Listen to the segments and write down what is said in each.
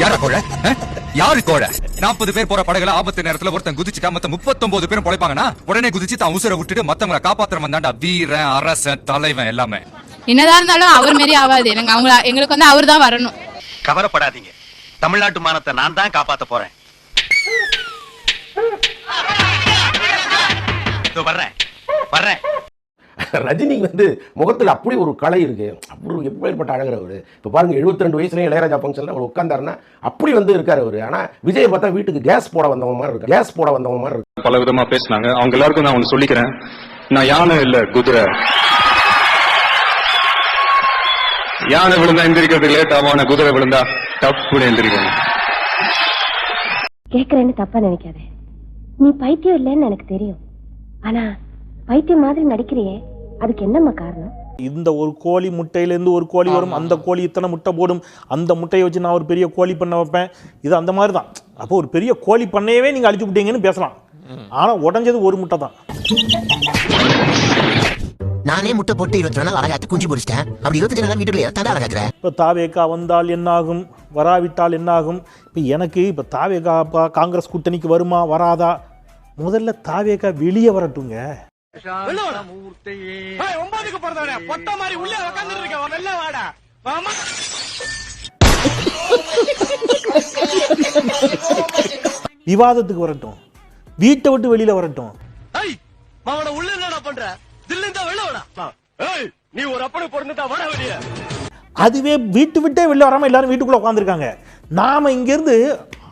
யாரா கோழ? யாரு கோழ? நாற்பது பேர் போற படகுல ஆபத்து நேரத்துல ஒருத்தன் குதிச்சுட்டா மத்த முப்பத்தொன்பது பேரும் பொழைப்பாங்கன்னா உடனே குதிச்சு தான் உசுரை விட்டுட்டு மத்தவங்களை காப்பாத்துற வந்தாண்டா வீரன் அரசன் தலைவன் எல்லாமே. என்னதான் இருந்தாலும் அவர் மாரி ஆகாது. எனக்கு அவங்க எங்களுக்கு வந்து அவர் தான் வரணும். கவலைப்படாதீங்க. தமிழ்நாட்டு மானத்தை நான் தான் காப்பாத்த போறேன். வர்றேன். வர்றேன். ரஜினிக்கு வந்து முகத்துல அப்படி ஒரு கலை இருக்கு. அப்படி ஒரு எப்பேற்பட்ட அழகர் அவரு இப்போ பாருங்க 72 ரெண்டு வயசுலயும் இளையராஜா ஃபங்க்ஷன்ல அவர் உட்கார்ந்தாருன்னா அப்படி வந்து இருக்காரு அவரு. ஆனா விஜய் பார்த்தா வீட்டுக்கு கேஸ் போட வந்தவங்க மாதிரி இருக்கு. கேஸ் போட வந்தவங்க மாதிரி இருக்கு. பல விதமா பேசினாங்க. அவங்க எல்லாருக்கும் நான் ஒண்ணு சொல்லிக்கிறேன். நான் யானை இல்ல குதிரை. யானை விழுந்தா எந்திரிக்கிறது லேட் ஆகும்? ஆனா குதிரை விழுந்தா டப்புன்னு எந்திரிக்கணும். கேக்குறேன்னு தப்பா நினைக்காத. நீ பைத்தியம் இல்லைன்னு எனக்கு தெரியும். ஆனா பைத்தியம் மாதிரி நடிக்கிறியே. அதுக்கு என்னம்மா காரணம்? இந்த ஒரு கோழி முட்டையிலேருந்து ஒரு கோழி வரும் அந்த கோழி இத்தனை முட்டை போடும் அந்த முட்டையை வச்சு நான் ஒரு பெரிய கோழி பண்ண வைப்பேன். இது அந்த மாதிரி தான் அப்போ ஒரு பெரிய கோழி பண்ணையவே நீங்கள் அழிச்சு விட்டீங்கன்னு பேசலாம். ஆனால் உடஞ்சது ஒரு முட்டை தான். நானே முட்டை போட்டு இருபத்தி நாள் அழகாத்து குஞ்சு பொரிச்சிட்டேன். அப்படி இருபத்தஞ்சு நாள் வீட்டுக்குள்ள தாண்டா அழகாக்குற இப்போ தாவேக்கா வந்தால் என்னாகும்? வராவிட்டால் என்னாகும்? இப்போ எனக்கு இப்போ தாவேக்கா காங்கிரஸ் கூட்டணிக்கு வருமா வராதா? முதல்ல தாவேக்கா வெளியே வரட்டுங்க ஒன்பதுக்கு பிறந்தவனே பொட்ட மாதிரி உள்ளே உட்கார்ந்து இருக்க வெளில வாடா. வாமா. விவாதத்துக்கு வரட்டும். வீட்டை விட்டு வெளியில வரட்டும். மாவன உள்ள என்னடா பண்ற? தில்லிந்தா வெளில வாடா. ஏய் நீ ஒரு அப்பனை பிறந்துட்டா வாடா வெளிய. அதுவே வீட்டு விட்டே வெளில வராமல் எல்லாரும் வீட்டுக்குள்ளே உட்காந்துருக்காங்க நாம் இங்கேருந்து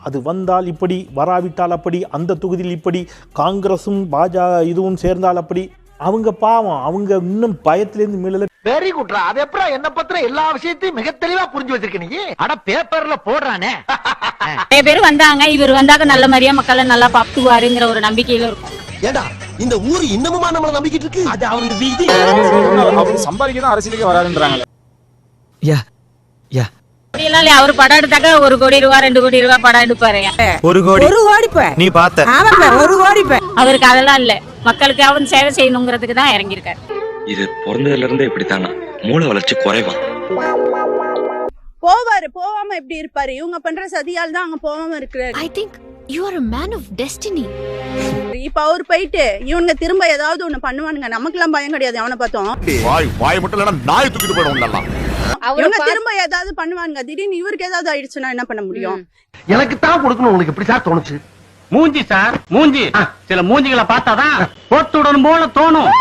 அது வந்தால் இப்படி வராவிட்டால் அப்படி அந்த தொகுதியில் இப்படி காங்கிரஸும் பாஜக இதுவும் சேர்ந்தால் அப்படி. அவங்க பாவம் அவங்க இன்னும் பயத்திலேருந்து மீளல. வெரி குட்ரா அது எப்பறம் என்ன பத்திர எல்லா விஷயத்தையும் மிக தெளிவா புரிஞ்சு வச்சிருக்க நீ? அட பேப்பர்ல போடுறானே. நிறைய பேர் வந்தாங்க இவர் வந்தாக்க நல்ல மாதிரியா மக்களை நல்லா பாத்துவாருங்கிற ஒரு நம்பிக்கையில இருக்கும். ஏண்டா இந்த ஊர் இன்னமுமா நம்மள நம்பிக்கிட்டு இருக்கு? அது அவனுக்கு வீதி. அவர் சம்பாதிக்க தான் அரசியலுக்கு வராதுன்றாங்க யா யா. அவர் படம் எடுத்தாக்க ஒரு கோடி ரூபா ரெண்டு கோடி ரூபா படம் எடுப்பாரு. ஒரு கோடி. ஒரு கோடி நீ பார்த்த. ஆமாப்பா ஒரு கோடி அவருக்கு அதெல்லாம் இல்ல. மக்களுக்கு அவன் சேவை செய்யணுங்கிறதுக்கு தான் இறங்கியிருக்காரு. இது பிறந்ததுல இருந்தே இப்படித்தானா? மூளை வளர்ச்சி குறைவான் போவாரு போவாம எப்படி இருப்பாரு? இவங்க பண்ற சதியால் தான் அங்க போவாம இருக்கிறாரு. I think you are a man of destiny இப்ப அவர் போயிட்டு இவனுங்க திரும்ப ஏதாவது ஒண்ணு பண்ணுவானுங்க. நமக்கெல்லாம் பயம் கிடையாது அவனை பார்த்தோம். வாய் வாய் மட்டும் இல்லைன்னா நாய் தூக்கிட்டு போயிடும் இவங்க திரும்ப ஏதாவது பண்ணுவானுங்க. திடீர்னு இவருக்கு ஏதாவது ஆயிடுச்சுன்னா என்ன பண்ண முடியும்? எனக்கு தான் கொடுக்கணும். உங்களுக்கு எப்படி சார் தோணுச்சு? மூஞ்சி சார் மூஞ்சி. சில மூஞ்சிகளை பார்த்தாதான் போட்டு விடணும் போல தோணும்.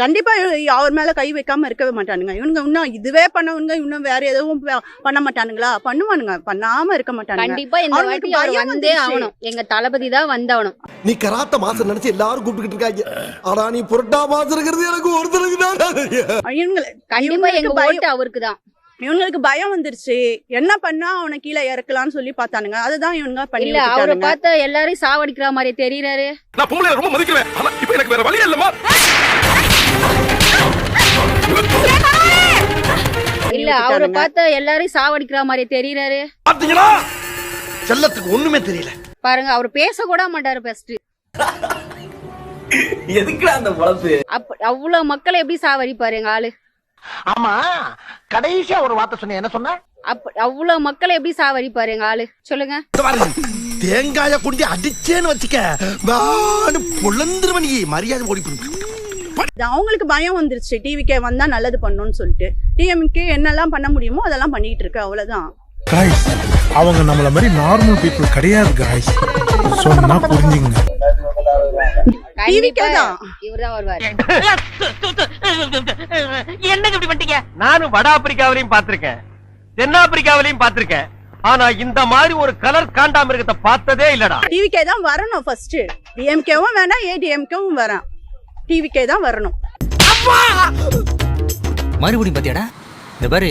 கண்டிப்பா அவர் மேல கை வைக்காம இருக்கவே மாட்டானுங்க. இவனுங்க இன்னும் இதுவே பண்ணவனுங்க இன்னும் வேற எதுவும் பண்ண மாட்டானுங்களா? பண்ணுவானுங்க. பண்ணாம இருக்க மாட்டானுங்க. கண்டிப்பா இந்த வாட்டி அவர் வந்தே. ஆகணும். எங்க தளபதி தான் வந்தாகணும் நீ கராத்த மாசம் நினைச்சு எல்லாரும் கூப்பிட்டுக்கிட்டு இருக்காங்க. ஆனா நீ புரட்டா மாசம் இருக்கிறது எனக்கு ஒருத்தருக்கு தான். கண்டிப்பா எங்க ஓட்டு அவருக்கு தான் இவங்களுக்கு பயம் வந்துருச்சு. என்ன பண்ணா அவனை கீழே இறக்கலாம்னு சொல்லி பார்த்தானுங்க. அதுதான் இவனுங்க பண்ணி இல்ல அவரை. பார்த்து எல்லாரையும் சாவடிக்கிற மாதிரி தெரியறாரு. நான் பொம்பளை ரொம்ப மதிக்கிறேன். ஆனா இப்போ எனக்கு வேற வழி இல்லம்மா. பண்ணி இல்ல அவரை. பார்த்து எல்லாரையும் சாவடிக்கிற மாதிரி தெரியறாரு. பாத்தீங்களா? செல்லத்துக்கு ஒண்ணுமே தெரியல. பாருங்க அவர் பேச கூட மாட்டாரு ஃபர்ஸ்ட் எதுக்குடா அந்த அப்ப அவ்வளவு மக்களை எப்படி சாவடிப்பாரு எங்க ஆளு? ஆமா கடைசியா ஒரு வார்த்தை சொன்ன என்ன சொன்ன? அவ்வளவு மக்களை எப்படி சாவடிப்பாரு எங்க ஆளு? சொல்லுங்க. தேங்காய குண்டி அடிச்சேன்னு வச்சுக்க வான்னு பொழந்துருவ நீ மரியாதை ஓடி போடு. அவங்களுக்கு பயம் வந்துருச்சு. டிவிக்கே வந்தா நல்லது பண்ணணும்னு சொல்லிட்டு. டிஎம்கே என்னெல்லாம் பண்ண முடியுமோ அதெல்லாம் பண்ணிட்டு இருக்கு. அவ்வளவுதான். அவங்க நம்மள மாதிரி நார்மல் பீப்புள் கிடையாது காய்ஸ் சொன்னா புரிஞ்சுங்க டிவிக்கே தான். இவர்தான் வருவாரு. என்னங்க இப்படி பண்ணிட்டீங்க? நானும் வட ஆப்பிரிக்காவிலையும் பார்த்திருக்கேன். தென்னாப்பிரிக்காவிலையும் பார்த்திருக்கேன். ஆனா இந்த மாதிரி ஒரு கலர் காண்டாமிருகத்தை பார்த்ததே இல்லடா. டிவிக்கே தான் வரணும் ஃபர்ஸ்ட் டிஎம்கேவும் வேணாம் ஏடிஎம்கேவும் வரேன். டிவிக்கே தான் வரணும். மறுபடியும் பாத்தியாடா? இந்த பாரு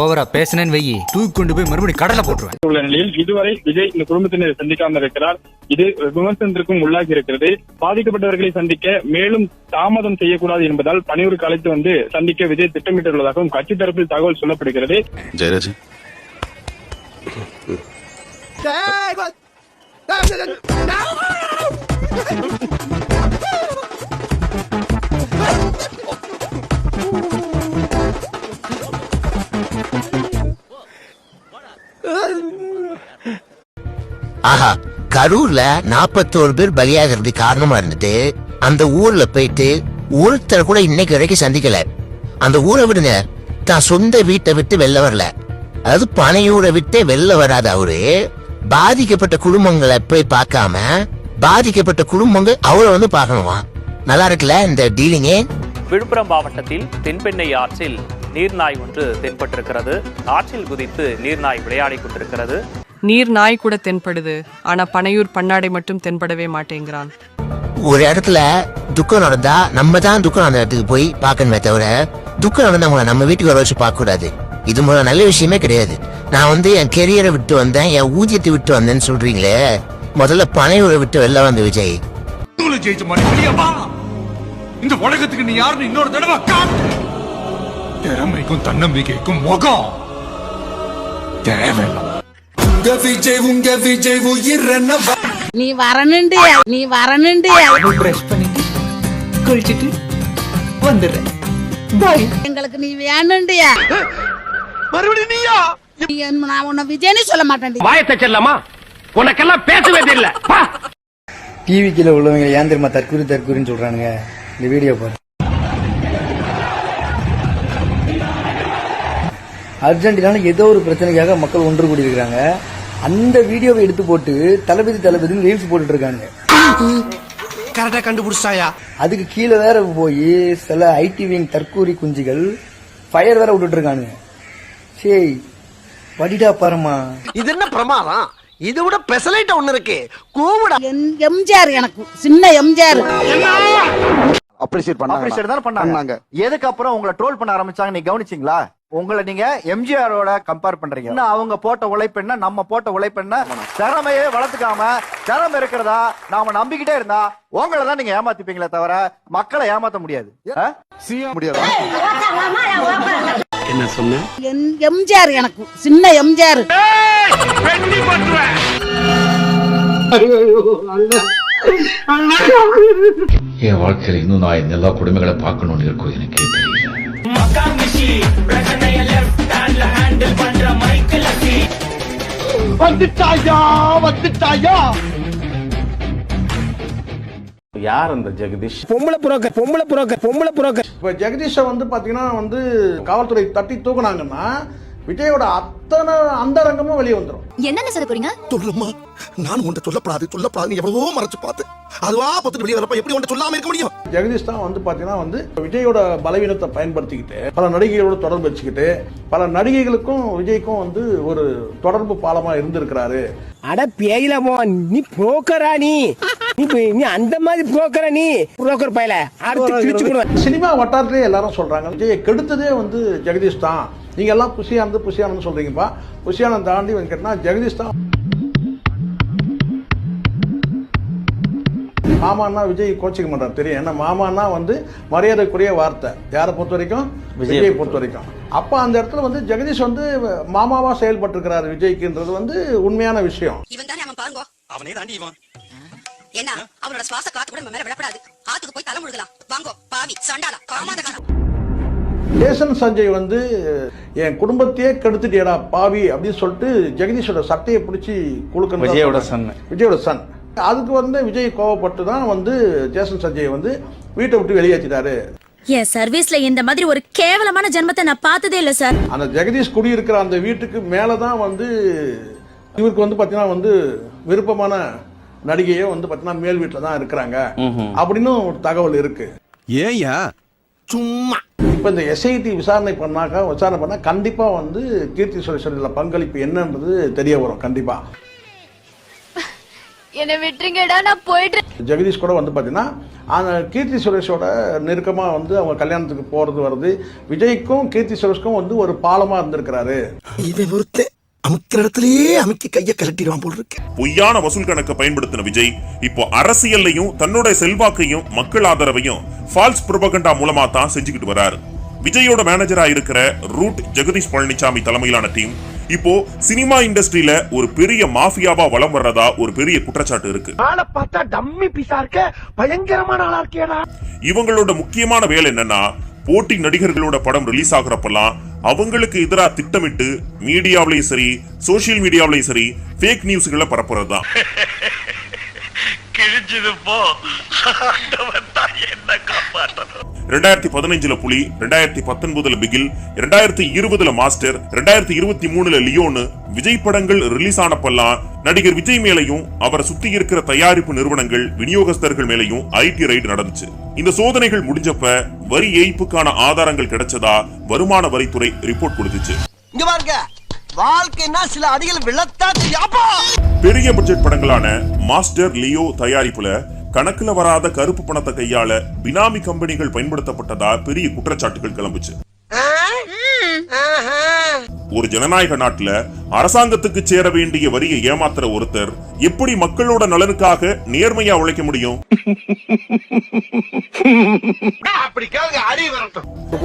ஓவரா பேசினேன்னு வெயி தூக்கி கொண்டு போய் மறுபடியும் கடலை போட்டுருவேன். உள்ள நிலையில் இதுவரை விஜய் இந்த குடும்பத்தினரை சந்திக்காமல் இருக்கிறார். இது விமர்சனத்திற்கும் உள்ளாகி இருக்கிறது. பாதிக்கப்பட்டவர்களை சந்திக்க மேலும் தாமதம் செய்யக்கூடாது என்பதால் பணியூருக்கு அழைத்து வந்து சந்திக்க விஜய் திட்டமிட்டுள்ளதாகவும் கட்சி தரப்பில் தகவல் சொல்லப்படுகிறது. ஜெயராஜ் ஆஹா கரூர்ல நாற்பத்தோரு பேர் பலியாகிறது காரணமா இருந்துட்டு அந்த ஊர்ல போயிட்டு ஒருத்தர் கூட இன்னைக்கு வரைக்கும் சந்திக்கல. அந்த ஊரை விடுங்க தான் சொந்த வீட்டை விட்டு வெளில வரல. அதாவது பனையூரை விட்டே வெளில வராத அவரு பாதிக்கப்பட்ட குடும்பங்களை போய் பார்க்காம பாதிக்கப்பட்ட குடும்பங்கள் அவரை வந்து பார்க்கணுமா? நல்லா இருக்குல்ல இந்த டீலிங்கே விழுப்புரம் மாவட்டத்தில் தென்பெண்ணை ஆற்றில் நீர்நாய் ஒன்று தென்பட்டிருக்கிறது. ஆற்றில் குதித்து நீர்நாய் விளையாடி கொண்டிருக்கிறது. நீர் நாய் கூட தென்படுது. ஆனா பனையூர் பன்னாடை மட்டும் தென்படவே மாட்டேங்கிறான். ஒரு இடத்துல துக்கம் நடந்தா நம்ம தான் துக்கம் அந்த இடத்துக்கு போய் பார்க்கணுமே தவிர துக்கம் நடந்தவங்கள நம்ம வீட்டுக்கு வர வச்சு பார்க்க கூடாது இது முதல்ல நல்ல விஷயமே கிடையாது. நான் வந்து என் கெரியரை விட்டு வந்தேன் என் ஊதியத்தை விட்டு வந்தேன்னு சொல்றீங்களே? முதல்ல பனையூரை விட்டு வெளில வந்த விஜய். ஜெயிச்ச மாதிரி இந்த உலகத்துக்கு நீ யாருன்னு இன்னொரு தடவை காட்டு. திறமைக்கும் தன்னம்பிக்கைக்கும் முகம். தேவையில்லை. நீ வரணுண்டு நீ வரணுண்டு குளிச்சுட்டு வந்துடுறேன். பாய் எங்களுக்கு நீ வேணுண்டியா மறுபடியும் நீயா? நீ என்ன- நான் உன்னை விஜயன்னு சொல்ல மாட்டேன் வாயத்தை செல்லமா? உனக்கெல்லாம் பேசவே தெரியல. பா. டிவி கீழே உள்ளவங்க ஏன் தெரியுமா? தற்கூரி தற்கூரின்னு சொல்றானுங்க. இந்த வீடியோ பாரு. அர்ஜென்டினால ஏதோ ஒரு பிரச்சனைக்காக மக்கள் ஒன்று கூடி இருக்காங்க அந்த வீடியோவை எடுத்து போட்டு தளபதி தளபதினு ரீல்ஸ் போட்டுட்டு இருக்காங்க கரெக்டா கண்டுபிடிச்சாயா அதுக்கு கீழே வேற போய் சில ஐடி விங் தற்கூரி குஞ்சுகள் ஃபயர் வேற விட்டுட்டு இருக்கானுங்க. சரி வடிடா பாருமா இது என்ன பிரமாதம்? இதை விட பெசலைட்ட ஒண்ணு இருக்கு. கூவிடா. எம்ஜிஆர் எனக்கு. சின்ன எம்ஜிஆர். அப்ரிஷியேட் தானே பண்ணாங்க? எதுக்கு அப்புறம் உங்களை ட்ரோல் பண்ண ஆரம்பிச்சாங்க? நீ கவனிச்சீங்களா? உங்களை நீங்க எம்ஜிஆரோட கம்பேர் பண்றீங்க. அவங்க போட்ட உழைப்பென்ன நம்ம போட்ட உழைப்பென்ன திறமையே வளர்த்துக்காம திறமை இருக்கிறதா நாம நம்பிக்கிட்டே இருந்தா உங்களை தான் நீங்க ஏமாத்திப்பீங்களே தவிர மக்களை ஏமாத்த முடியாது? முடியாது. என்ன சொன்ன? எம்ஜிஆர் எனக்கு சின்ன எம்ஜிஆர் என் வாழ்க்கையில இன்னும் நான் எல்லா குடும்பங்களை பார்க்கணும்னு இருக்கும் எனக்கே தெரியல வந்துட்டாயா வந்துட்டாயா? யார் அந்த ஜெகதீஷ்? பொம்பளை புரோக்கர் பொம்பளை புரோக்கர் பொம்பளை புரோக்கர். இப்போ ஜெகதீஷை வந்து பார்த்தீங்கன்னா வந்து காவல்துறை தட்டி தூக்குனாங்கன்னா விஜயோட அத்தனை அந்த ரங்கமும் வெளியே வந்துடும் என்னென்ன சொல்ல போறீங்க? சொல்லுமா நான் உன்ட்ட சொல்லப்படாது சொல்லப்படாது. எவ்வளவோ மறைச்சு பார்த்து. அதுவா பத்து வெளியே வரப்ப எப்படி உன்ட்ட சொல்லாம இருக்க முடியும்? ஜெகதீஷ் தான் வந்து பார்த்தீங்கன்னா வந்து விஜயோட பலவீனத்தை பயன்படுத்திக்கிட்டு பல நடிகைகளோட தொடர்பு வச்சுக்கிட்டு பல நடிகைகளுக்கும் விஜய்க்கும் வந்து ஒரு தொடர்பு பாலமா இருந்திருக்கிறாரு. அட பேயில போ நீ புரோக்கரா நீ? நீ அந்த மாதிரி புரோக்கரா நீ? புரோக்கர் பயல அடுத்து கிழிச்சு சினிமா வட்டாரத்திலே எல்லாரும் சொல்றாங்க விஜயை கெடுத்ததே வந்து ஜெகதீஷ் தான். நீங்க எல்லாம் புஷியானது புஷியானது சொல்றீங்கப்பா புஷியானந்த் தாண்டி வந்து கேட்டா ஜெகதீஷ் தான். மாமான்னா விஜய் கோச்சிக்க மாட்டார் தெரியும். ஏன்னா மாமான்னா வந்து மரியாதைக்குரிய வார்த்தை. யாரை பொறுத்த வரைக்கும் விஜயை பொறுத்த வரைக்கும் அப்ப அந்த இடத்துல வந்து ஜெகதீஷ் வந்து மாமாவா செயல்பட்டிருக்கிறார் விஜய்க்குன்றது வந்து உண்மையான விஷயம். இவன் தானே அவன் பாருங்க. அவனே தாண்டி இவன். என்ன அவனோட சுவாச காத்து கூட மேல விழப்படாது. ஆத்துக்கு போய் தலை முழுகலாம். வாங்கோ பாவி சண்டாளா காமாதகாரா ஜேசன் சஞ்சய் வந்து என் குடும்பத்தையே கெடுத்துட்டியடா பாவி அப்படின்னு சொல்லிட்டு ஜெகதீஷோட சட்டையை பிடிச்சி குழுக்கணும் விஜயோட son. விஜயோட சன். அதுக்கு வந்து விஜய் கோவப்பட்டு தான் வந்து ஜேசன் சஞ்சய் வந்து வீட்டை விட்டு வெளியேற்றிட்டாரு. என் சர்வீஸ்ல இந்த மாதிரி ஒரு கேவலமான ஜென்மத்தை நான் பார்த்ததே இல்ல சார். அந்த ஜெகதீஷ் குடியிருக்கிற அந்த வீட்டுக்கு மேலே தான் வந்து இவருக்கு வந்து பார்த்தீங்கன்னா வந்து விருப்பமான நடிகையே வந்து பார்த்தீங்கன்னா மேல் வீட்டில் தான் இருக்கிறாங்க அப்படின்னு ஒரு தகவல் இருக்கு. ஏயா சும்மா. இப்போ இந்த எஸ்ஐடி விசாரணை பண்ணாக்கா விசாரணை பண்ணா கண்டிப்பா வந்து கீர்த்தி சுரேஷோட பங்களிப்பு என்னன்றது தெரிய வரும் கண்டிப்பா. என்ன விட்டுருங்கடா நான் போயிட்டு ஜெகதீஷ் கூட வந்து பார்த்தீங்கன்னா அந்த கீர்த்தி சுரேஷோட நெருக்கமாக வந்து அவங்க கல்யாணத்துக்கு போகிறது வருது விஜய்க்கும் கீர்த்தி சுரேஷ்க்கும் வந்து ஒரு பாலமாக இருந்திருக்கிறாரு. இவன் ஒருத்த அமுக்கிற இடத்துலயே அமுக்கி கைய கலட்டிடுவான் போல் இருக்கு. பொய்யான வசூல் கணக்கை பயன்படுத்தின விஜய் இப்போ அரசியல்லையும் தன்னோட செல்வாக்கையும் மக்கள் ஆதரவையும் ஃபால்ஸ் புரபகண்டா மூலமா தான் செஞ்சுக்கிட்டு வராரு. விஜயோட மேனேஜரா இருக்கிற ரூட் ஜெகதீஷ் பழனிசாமி தலைமையிலான டீம் இப்போ சினிமா இண்டஸ்ட்ரியில ஒரு பெரிய மாஃபியாவா வலம் வர்றதா ஒரு பெரிய குற்றச்சாட்டு இருக்கு. பார்த்தா டம்மி பீஸா இருக்க பயங்கரமான ஆளா இருக்கேடா. இவங்களோட முக்கியமான வேலை என்னன்னா போட்டி நடிகர்களோட படம் ரிலீஸ் ஆகுறப்பெல்லாம் அவங்களுக்கு எதிராக திட்டமிட்டு மீடியாவிலையும் சரி சோஷியல் மீடியாவிலையும் சரி ஃபேக் நியூஸ்களை பரப்புறதுதான். கிழிஞ்சது போ. ஆண்டவன் தான் என்ன காப்பாற்றணும் ரெண்டாயிரத்தி பதினஞ்சுல புலி ரெண்டாயிரத்தி பத்தொன்பதுல பிகில் ரெண்டாயிரத்தி இருபதுல மாஸ்டர் ரெண்டாயிரத்தி இருபத்தி மூணுல லியோனு விஜய் படங்கள் ரிலீஸ் ஆனப்பெல்லாம் நடிகர் விஜய் மேலையும் அவரை சுத்தி இருக்கிற தயாரிப்பு நிறுவனங்கள் விநியோகஸ்தர்கள் மேலையும் ஐடி ரைடு நடந்துச்சு. இந்த சோதனைகள் முடிஞ்சப்ப வரி ஏய்ப்புக்கான ஆதாரங்கள் கிடைச்சதா வருமான வரித்துறை ரிப்போர்ட் கொடுத்துச்சு. இங்க பாருங்க வாழ்க்கைன்னா சில அடிகள் பெரிய பட்ஜெட் படங்களான மாஸ்டர் லியோ தயாரிப்புல கணக்குல வராத கருப்பு பணத்தை கையாள பினாமி கம்பெனிகள் பயன்படுத்தப்பட்டதா பெரிய குற்றச்சாட்டுகள் கிளம்புச்சு. ஒரு ஜனநாயக நாட்டுல அரசாங்கத்துக்கு சேர வேண்டிய வரியை ஏமாத்துற ஒருத்தர் எப்படி மக்களோட நலனுக்காக நேர்மையா உழைக்க முடியும்?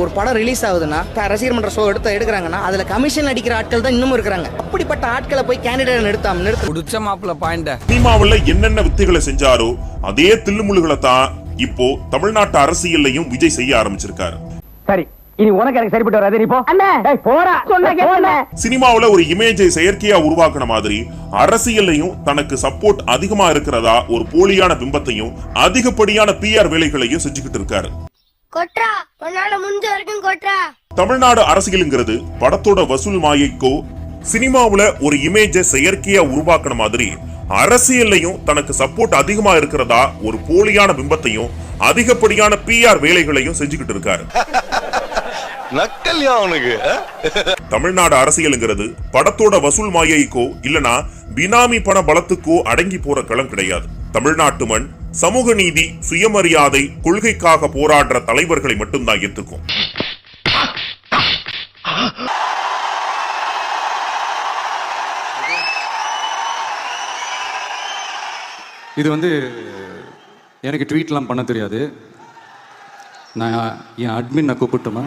ஒரு படம் ரிலீஸ் ஆகுதுன்னா ரசிகர் மன்ற ஷோ எடுத்து எடுக்கிறாங்கன்னா அதுல கமிஷன் அடிக்கிற ஆட்கள் தான் இன்னமும் இருக்கிறாங்க. அப்படிப்பட்ட ஆட்களை போய் கேண்டிடேட் நிறுத்தாம நிறுத்த குடிச்ச மாப்பிள்ள பாயிண்ட. சினிமாவுல என்னென்ன வித்தைகளை செஞ்சாரோ அதே தில்லுமுள்ளுகளை தான் இப்போ தமிழ்நாட்டு அரசியல்லையும் விஜய் செய்ய ஆரம்பிச்சிருக்காரு. சரி இனி உனக்கு எனக்கு சரிப்பட்டு வராது. நீ போ. போடா. சொன்ன சினிமாவுல ஒரு இமேஜை செயற்கையா உருவாக்குன மாதிரி அரசியல்லையும் தனக்கு சப்போர்ட் அதிகமா இருக்கிறதா ஒரு போலியான பிம்பத்தையும் அதிகப்படியான பிஆர் வேலைகளையும் செஞ்சுக்கிட்டு இருக்காரு. கொட்ரா உன்னால முடிஞ்ச வரைக்கும் கொட்ரா தமிழ்நாடு அரசியலுங்கிறது படத்தோட வசூல் மாயைக்கோ சினிமாவுல ஒரு இமேஜை செயற்கையா உருவாக்குன மாதிரி அரசியல்லையும் தனக்கு சப்போர்ட் அதிகமா இருக்கிறதா ஒரு போலியான பிம்பத்தையும் அதிகப்படியான பிஆர் வேலைகளையும் செஞ்சுக்கிட்டு இருக்காரு. நக்கல்யா அவனுக்கு தமிழ்நாடு அரசியலுங்கிறது படத்தோட வசூல் மாயைக்கோ இல்லனா பினாமி பண பலத்துக்கோ அடங்கி போற களம் கிடையாது. தமிழ்நாட்டு மண் சமூக நீதி சுயமரியாதை கொள்கைக்காக போராடுற தலைவர்களை மட்டும்தான் ஏத்துக்கும் இது வந்து எனக்கு ட்வீட்லாம் பண்ண தெரியாது. நான் என் அட்மின் நான் கூப்பிட்டுமா?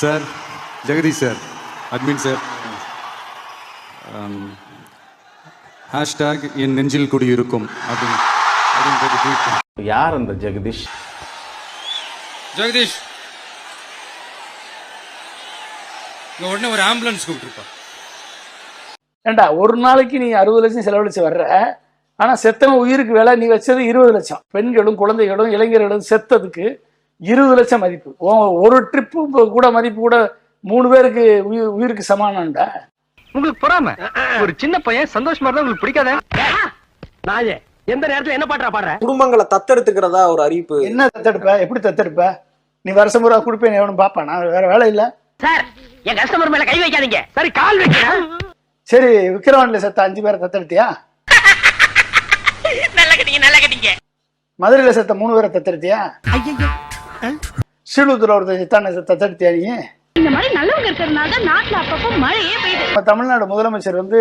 Sir Jagadeesh sir admin sir. Hashtag என் நெஞ்சில் குடியிருக்கும் அப்படின்னு அப்படின்னு. யார் அந்த ஜெகதீஷ்? ஜெகதீஷ் உடனே ஒரு ஆம்புலன்ஸ் கூப்பிட்டுருப்பா. ஏண்டா ஒரு நாளைக்கு நீ அறுபது லட்சம் செலவழிச்சு வர்ற? ஆனா செத்தவன் உயிருக்கு விலை நீ வச்சது இருபது லட்சம். பெண்களும் குழந்தைகளும் இளைஞர்களும் செத்ததுக்கு இருபது லட்சம் மதிப்பு. ஒரு ட்ரிப்பு கூட மதிப்பு கூட மூணு பேருக்கு உயிர் உயிருக்கு சமானம்டா? உங்களுக்கு பொறாம? ஒரு சின்ன பையன் சந்தோஷமா இருந்தா உங்களுக்கு பிடிக்காத? நாயே எந்த நேரத்துல என்ன பாட்டா பாடுற? குடும்பங்களை தத்தெடுத்துக்கிறதா ஒரு அறிவிப்பு. என்ன தத்தெடுப்ப? எப்படி தத்தெடுப்ப? நீ வருஷம் பூரா கொடுப்பேன் எவனும் பாப்பானா? வேற வேலை இல்ல. சார் என் கஸ்டமர் மேல கை வைக்காதீங்க. சரி கால் வைக்கிறேன். சரி விக்கிரவாண்டில செத்த அஞ்சு பேரை தத்தெடுத்தியா? நல்ல கட்டிங்க நல்ல கட்டிங்க. மதுரையில செத்த மூணு பேரை தத்தெடுத்தியா? ஸ்ரீலூத்துல ஒருத்தர் செத்தான தத்தெடுத்தியா நீ இந்த மாதிரி நல்லவங்க இருக்கிறதுனால தான் நாட்டுல அப்பப்போ மழையே பெய்யுது. நம்ம தமிழ்நாடு முதலமைச்சர் வந்து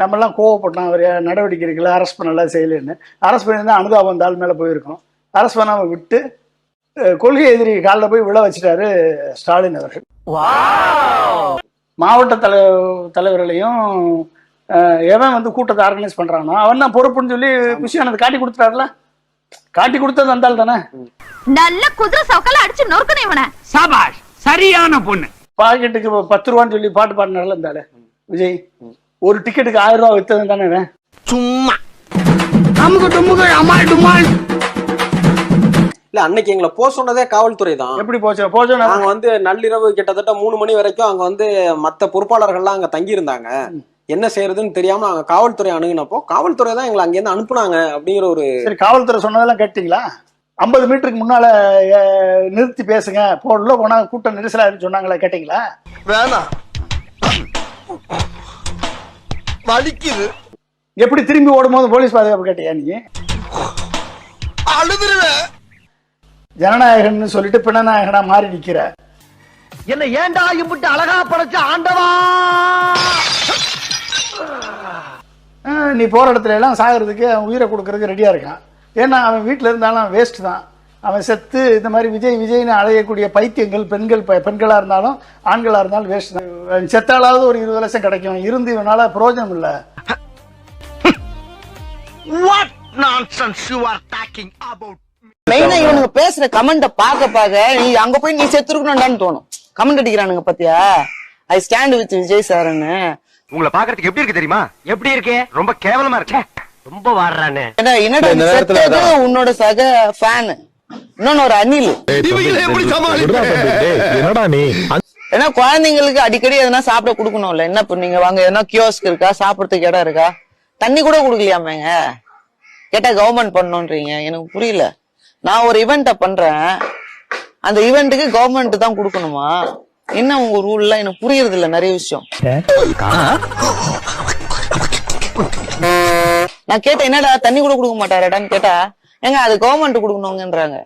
நம்ம எல்லாம் கோவப்பட்டோம் அவர் நடவடிக்கை இருக்குல்ல அரெஸ்ட் பண்ணல செய்யலன்னு. அரெஸ்ட் பண்ணியிருந்தா அனுதாபம் ஆள் மேல போயிருக்கோம். அரெஸ்ட் பண்ணாம விட்டு கொள்கை எதிரி காலில் போய் விழ வச்சுட்டாரு ஸ்டாலின் அவர்கள். மாவட்ட தலை தலைவர்களையும் எவன் வந்து கூட்டத்தை ஆர்கனைஸ் பண்றானோ அவன் தான் பொறுப்புன்னு சொல்லி குஷியானது காட்டி கொடுத்துட்டாருல? காட்டி கொடுத்தது அந்த ஆள் தானே? நல்ல குதிரை சவுக்கல அடிச்சு நொறுக்கணும் இவனை. சாபாஷ் சரியான பொண்ணு. பாக்கெட்டுக்கு பத்து ரூபான்னு சொல்லி பாட்டு பாடினார்ல இந்த ஆளு. விஜய் ஒரு டிக்கெட்டுக்கு ஆயிரம் ரூபாய் வித்தது தானே இவன்? சும்மா. அமுக டுமுக அமால் டுமால். இல்ல அன்னைக்கு எங்களை போக சொன்னதே காவல்துறை தான். எப்படி போச்சு? போச்சு நாங்க வந்து நள்ளிரவு கிட்டத்தட்ட மூணு மணி வரைக்கும் அங்க வந்து மத்த பொறுப்பாளர்கள்லாம் அங்க தங்கி இருந்தாங்க என்ன செய்யறதுன்னு தெரியாம நாங்க காவல்துறை அணுகுனப்போ காவல்துறை தான் எங்களை அங்கேருந்து அனுப்புனாங்க அப்படிங்கிற ஒரு சரி காவல்துறை சொன்னதெல்லாம் கேட்டீங்களா? ஐம்பது மீட்டருக்கு முன்னால நிறுத்தி பேசுங்க போடல போனா கூட்டம் நெரிசலா சொன்னாங்களா கேட்டீங்களா? வேணாம் வலிக்குது. எப்படி திரும்பி ஓடும்போது போலீஸ் பாதுகாப்பு கேட்டியா நீ? அழுதுருவேன். ஜனநாயகன்னு சொல்லிட்டு பிணநாயகனா மாறி நிக்கிற. என்ன ஏன்டா இம்புட்டு அழகா படைச்ச ஆண்டவா? நீ போற இடத்துல எல்லாம் சாகிறதுக்கு அவன் உயிரை கொடுக்கறதுக்கு ரெடியா இருக்கான். ஏன்னா அவன் வீட்டுல இருந்தாலும் அவன் வேஸ்ட் தான். அவன் செத்து இந்த மாதிரி விஜய் விஜய்னு அலையக்கூடிய பைத்தியங்கள் பெண்கள் ப- பெண்களா இருந்தாலும் ஆண்களா இருந்தாலும் வேஸ்ட் தான். செத்தாலாவது ஒரு இருபது லட்சம் கிடைக்கும். இருந்து இவனால பிரயோஜனம் இல்லை. மெயினா இவனுங்க பேசுற கமெண்ட பாக்க பாக்க நீ அங்க போய் நீ செத்துருக்கணும்டான்னு தோணும். கமெண்ட் அடிக்கிறானுங்க பாத்தியா? ஐ ஸ்டாண்ட் வித் விஜய் சார்னு உங்களை பாக்குறதுக்கு எப்படி இருக்கு தெரியுமா? எப்படி இருக்கு? ரொம்ப கேவலமா இருக்கு. ரொம்ப வாடுறானே. என்னடா இந்த நேரத்துல செத்தது. உன்னோட சக ஃபேன் இன்னொன்னு ஒரு அணில். என்னடா நீ? ஏன்னா குழந்தைங்களுக்கு அடிக்கடி எதனா சாப்பிட கொடுக்கணும்ல. என்ன பண்ணீங்க வாங்க எதனா கியோஸ்க் இருக்கா சாப்பிடறதுக்கு இடம் இருக்கா? தண்ணி கூட கொடுக்கலையாமேங்க கேட்டா கவர்மெண்ட் பண்ணணுன்றீங்க எனக்கு புரியல. நான் ஒரு இவெண்ட்டை பண்றேன். அந்த இவெண்ட்டுக்கு கவர்மெண்ட் தான் கொடுக்கணுமா? என்ன உங்க ரூல்லாம் எனக்கு புரியறது இல்ல நிறைய விஷயம். நான் கேட்டேன் என்னடா தண்ணி கூட கொடுக்க மாட்டாராடான்னு கேட்டா ஏங்க அது கவர்மெண்ட் கொடுக்கணுங்கன்றாங்க.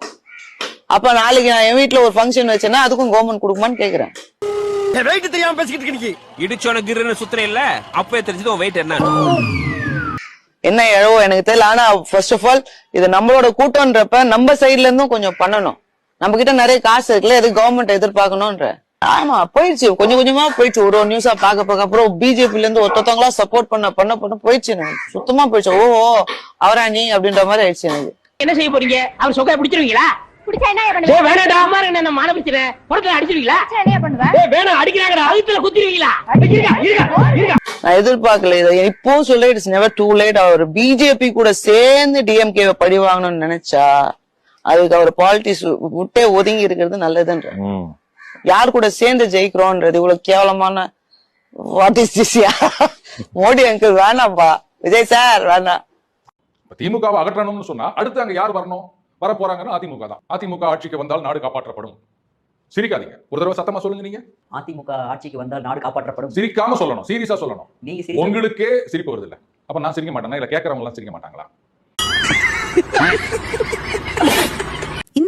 அப்ப நாளைக்கு நான் என் வீட்ல ஒரு ஃபங்க்ஷன் வச்சேன்னா அதுக்கும் கவர்மெண்ட் கொடுக்குமான்னு கேக்குறேன். வெயிட் தெரியாம பேசிக்கிட்டு இருக்க நீ இடிச்சோன கிருன்னு சுத்துற இல்ல? அப்பவே தெரிஞ்சது உன் வெயிட் என்ன என்ன எழவோ எனக்கு தெரியல. ஆனா ஃபர்ஸ்ட் ஆஃப் ஆல் இது நம்மளோட கூட்டம்ன்றப்ப நம்ம சைடுல இருந்தும் கொஞ்சம் பண்ணணும். நம்ம கிட்ட நிறைய காசு இருக்குல்ல எது கவர்மெண்ட் எதிர்பார்க்கணும்ன்ற. ஆமா போயிடுச்சு கொஞ்சம் கொஞ்சமா போயிடுச்சு. ஒரு ஒரு நியூஸா பார்க்க பார்க்க. அப்புறம் பிஜேபில இருந்து ஒருத்தவங்களா சப்போர்ட் பண்ண பண்ண பண்ண போயிடுச்சு எனக்கு. சுத்தமா போயிடுச்சு. ஓ அவரா நீ அப்படின்ற மாதிரி ஆயிடுச்சு எனக்கு. என்ன செய்ய போறீங்க? அவர் சொக்கா பிடிச்சிருவீங்களா? எதிர்பார்க்கல இதை. இப்போ சொல்ல இட்ஸ் நெவர் டூ லேட் அவர் பிஜேபி கூட சேர்ந்து டிஎம்கே பழி வாங்கணும்னு நினைச்சா அதுக்கு அவர் பாலிட்டிக்ஸ் விட்டே ஒதுங்கி இருக்கிறது நல்லதுன்ற. யார் கூட சேர்ந்து ஜெயிக்கிறோன்றது இவ்வளவு கேவலமான what is this Modi uncle வேணாம்பா. Vijay sir வேணாம். திமுகவை அகற்றணும்னு சொன்னா அடுத்து அங்க யார் வரணும்? வர போறாங்கன்னா அதிமுக தான். அதிமுக ஆட்சிக்கு வந்தால் நாடு காப்பாற்றப்படும். சிரிக்காதீங்க. ஒரு தடவை சத்தமா சொல்லுங்க நீங்க. அதிமுக ஆட்சிக்கு வந்தால் நாடு காப்பாற்றப்படும். சிரிக்காம சொல்லணும். சீரியஸா சொல்லணும். நீங்க உங்களுக்கே சிரிப்பு வருது இல்ல அப்ப நான் சிரிக்க மாட்டேனா? இல்ல கேட்கறவங்க எல்லாம் சிரிக்க மாட்டாங்களா?